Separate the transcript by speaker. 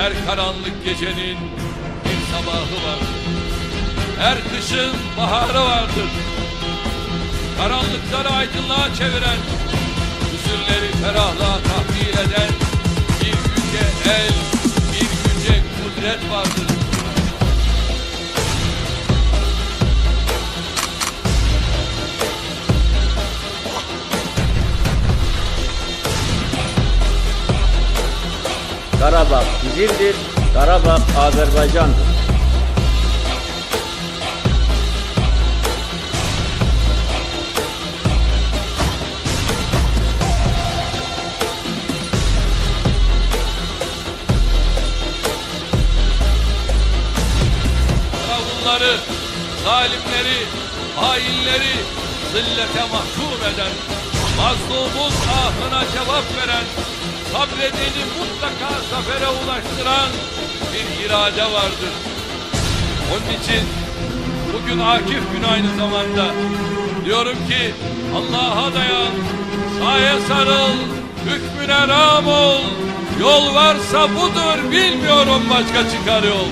Speaker 1: Her karanlık gecenin bir sabahı vardır. Her kışın baharı vardır. Karanlıkları aydınlığa çeviren, hüzünleri ferahlığa tahvil eden
Speaker 2: Karabağ bizimdir, Karabağ Azerbaycan'dır.
Speaker 1: Zalimleri, hainleri zillete mahkum eden, mazlumun ahına cevap veren, sabredeni mutlaka zafere ulaştıran bir irade vardır. Onun için bugün Akif günü aynı zamanda diyorum ki Allah'a dayan, saye sarıl, hükmüne ram ol. Yol varsa budur bilmiyorum başka çıkar yol.